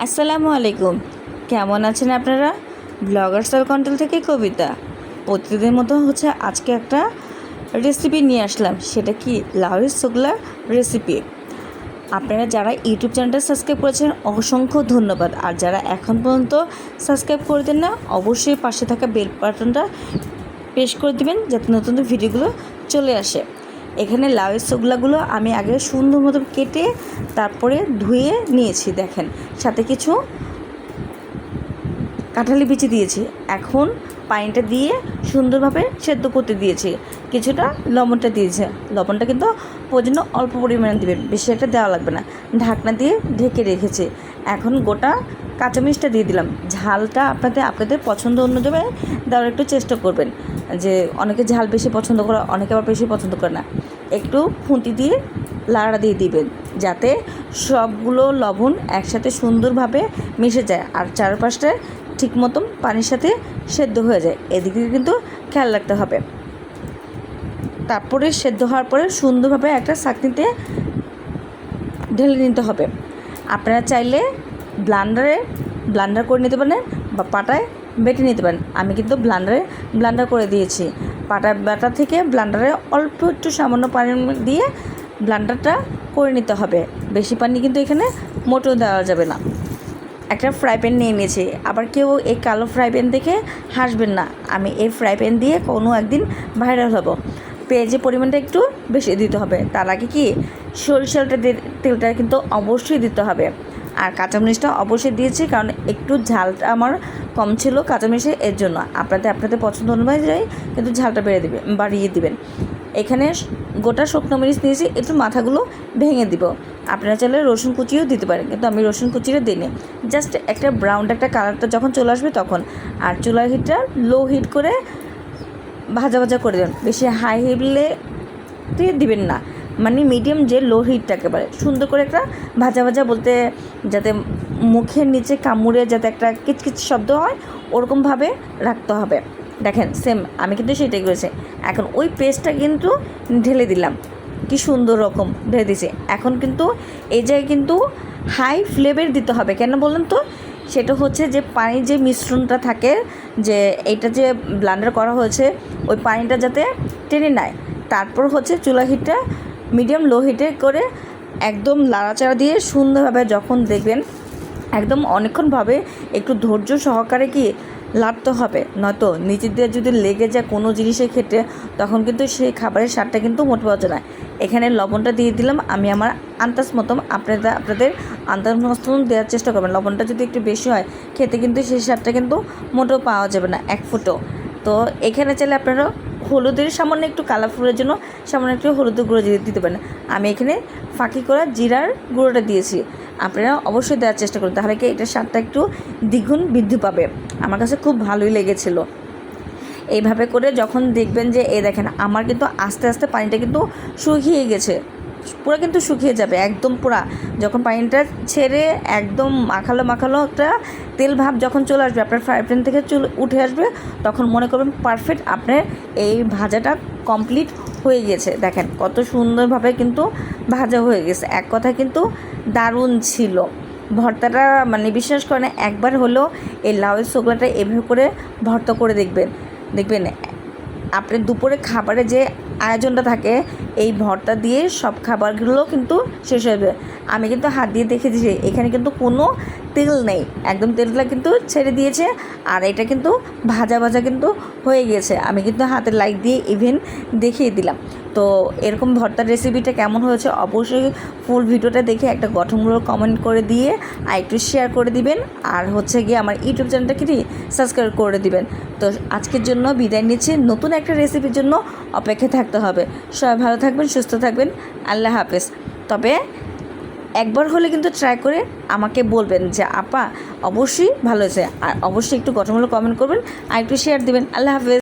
আসসালামু আলাইকুম। কেমন আছেন আপনারা? ব্লগার সাল কন্ট্রোল থেকে কবিতা। প্রতিদিনের মতো হচ্ছে আজকে একটা রেসিপি নিয়ে আসলাম। সেটা কি? লাউয়ের শুকলা রেসিপি আপনারা যারা ইউটিউব চ্যানেলটা সাবস্ক্রাইব করেছেন, অসংখ্য ধন্যবাদ। আর যারা এখন পর্যন্ত সাবস্ক্রাইব করে দেন না, অবশ্যই পাশে থাকা বেল বাটনটা প্রেস করে দিবেন, যাতে নতুন ভিডিওগুলো চলে আসে। এখানে লাউয়ের শুকলাগুলো আমি আগে সুন্দর মতো কেটে তারপরে ধুয়ে নিয়েছি, দেখেন। সাথে কিছু কাঁঠালি বিচি দিয়েছি। এখন পানিটা দিয়ে সুন্দরভাবে সেদ্ধ করতে দিয়েছি। কিছুটা লবণটা দিয়েছে। লবণটা কিন্তু প্রয়োজন অল্প পরিমাণে দেবেন, বেশি একটা দেওয়া লাগবে না। ঢাকনা দিয়ে ঢেকে রেখেছি। এখন গোটা কাঁচামরিচটা দিয়ে দিলাম। ঝালটা আপনাদের আপনাদের পছন্দ অনুযায়ী দেওয়ার একটু চেষ্টা করবেন। যে অনেকে ঝাল বেশি পছন্দ করে, অনেকে আবার বেশি পছন্দ করে না। একটু খুঁটি দিয়ে লাড়া দিয়ে দিবেন, যাতে সবগুলো লবণ একসাথে সুন্দরভাবে মিশে যায় আর চারপাশটা ঠিক মতন পানির সাথে সেদ্ধ হয়ে যায়। এদিকে কিন্তু খেয়াল রাখতে হবে। তারপরে সেদ্ধ হওয়ার পরে সুন্দরভাবে একটা চাকনিতে ঢেলে নিতে হবে। আপনারা চাইলে ব্লান্ডারে ব্লান্ডার করে নিতে পারেন বা পাটায় বেটে নিতে পারেন। আমি কিন্তু ব্লান্ডারে ব্লান্ডার করে দিয়েছি। পাটা বাটা থেকে ব্লান্ডারে অল্প একটু সামান্য পানি দিয়ে ব্লান্ডারটা করে নিতে হবে। বেশি পানি কিন্তু এখানে মোটেও দেওয়া যাবে না। একটা ফ্রাই প্যান নিয়ে নিয়েছি। আবার কেউ এই কালো ফ্রাই প্যান দেখে হাসবেন না। আমি এই ফ্রাই প্যান দিয়ে কোনো একদিন ভাইরাল হব। পেঁয়াজের পরিমাণটা একটু বেশি দিতে হবে। তার আগে কি সরিষাটা তেলটা কিন্তু অবশ্যই দিতে হবে। আর কাঁচামরিচটা অবশ্যই দিয়েছি, কারণ একটু ঝালটা আমার কম ছিল কাঁচামরিচের এর জন্য। আপনাদের আপনাদের পছন্দ অনুযায়ী কিন্তু ঝালটা বেড়ে দেবে, বাড়িয়ে দিবেন। এখানে গোটা শুকনো মরিচ নিয়েছি, একটু মাথাগুলো ভেঙে দিব। আপনারা চাইলে রসুন কুচিও দিতে পারেন, কিন্তু আমি রসুন কুচিটা দিইনি। জাস্ট একটা ব্রাউন একটা কালারটা যখন চলে আসবে তখন। আর চুলার হিটটা লো হিট করে ভাজা ভাজা করে দেবেন, বেশি হাই হিটলে দিবেন না। মানে মিডিয়াম যে লো হিটটা একেবারে। সুন্দর করে একটা ভাজা ভাজা বলতে যাতে মুখের নিচে কামড়ে যাতে একটা কিচকিচ শব্দ হয়, ওরকমভাবে রাখতে হবে। দেখেন সেম আমি কিন্তু সেটাই করেছি। এখন ওই পেস্টটা কিন্তু ঢেলে দিলাম। কি সুন্দর রকম ঢেলে দিয়েছি। এখন কিন্তু এই জায়গায় কিন্তু হাই ফ্লেভার দিতে হবে। কেন বলুন তো? সেটা হচ্ছে যে পানির যে মিশ্রণটা থাকে, যে এটা যে ব্লান্ডার করা হয়েছে, ওই পানিটা যাতে টেনে নেয়। তারপর হচ্ছে চুলা হিটটা মিডিয়াম লো হিটে করে একদম লাড়াচাড়া দিয়ে সুন্দরভাবে যখন দেখবেন, একদম অনেকক্ষণভাবে একটু ধৈর্য সহকারে কি লাড়তে হবে। নয়তো নিচের দিয়ে যদি লেগে যায় কোনো জিনিসের ক্ষেত্রে, তখন কিন্তু সেই খাবারের স্বাদটা কিন্তু মোট পাওয়া যায় না। এখানে লবণটা দিয়ে দিলাম, আমি আমার আন্দাজ মতন আপনাদের আপনাদের আন্দাজ মতন দেওয়ার চেষ্টা করবেন। লবণটা যদি একটু বেশি হয়, খেতে কিন্তু সেই স্বাদটা কিন্তু মোটেও পাওয়া যাবে না, এক ফুটো। তো এখানে চাইলে আপনারা হলুদের সামান্য একটু কালারফুলের জন্য সামান্য একটু হলুদের গুঁড়ো দিয়ে দিতে পারেন। আমি এখানে ফাঁকি করা জিরার গুঁড়োটা দিয়েছি। আপনারা অবশ্যই দেওয়ার চেষ্টা করুন, তাহলে কি এটার স্বাদটা একটু দ্বিগুণ বৃদ্ধি পাবে। আমার কাছে খুব ভালোই লেগেছিলো। এইভাবে করে যখন দেখবেন যে, এই দেখেন, আমার কিন্তু আস্তে আস্তে পানিটা কিন্তু শুকিয়ে গেছে। পুরো কিন্তু শুকিয়ে যাবে, একদম পুরা। যখন পানিটা ছেড়ে একদম মাখালো মাখালো একটা তেল ভাব যখন চলে আসবে, আপনার ফ্রাই প্যান থেকে চলে উঠে আসবে, তখন মনে করবেন পারফেক্ট আপনার এই ভাজাটা কমপ্লিট হয়ে গেছে। দেখেন কত সুন্দরভাবে কিন্তু ভাজা হয়ে গেছে। এক কথা কিন্তু দারুণ ছিল। ভর্তাটা মানে বিশ্বাস করেন, একবার হলেও এই লাউয়ের শোকলাটা এভাবে করে ভর্তা করে দেখবেন। দেখবেন আপনি দুপুরে খাবারে যে আয়োজনটা থাকে, এই ভর্তা দিয়ে সব খাবারগুলো কিন্তু শেষ হয়ে যাবে। আমি কিন্তু হাত দিয়ে দেখেছি এখানে কিন্তু কোনো তেল নেই। একদম তেলটা কিন্তু ছেড়ে দিয়েছে আর এটা কিন্তু ভাজা ভাজা কিন্তু হয়ে গেছে আমি কিন্তু হাতে লাইট দিয়ে ইভেন দেখিয়ে দিলাম। তো এরকম ভর্তার রেসিপিটা কেমন হয়েছে অবশ্যই ফুল ভিডিওটা দেখে একটা গঠনমূলক কমেন্ট করে দিয়ে আর একটু শেয়ার করে দিবেন। আর হচ্ছে গিয়ে আমার ইউটিউব চ্যানেলটা কি সাবস্ক্রাইব করে দিবেন। তো আজকের জন্য বিদায় নিচ্ছি। নতুন একটা রেসিপির জন্য অপেক্ষায় থাকতে হবে। সবাই ভালো থাকবেন, সুস্থ থাকবেন। আল্লাহ হাফেজ। তবে একবার হলে কিন্তু ট্রাই করে আমাকে বলবেন যে, আপা, অবশ্যই ভালো হয়েছে। আর অবশ্যই একটু গঠনমূলক কমেন্ট করবেন আর একটু শেয়ার দিবেন। আল্লাহ হাফেজ।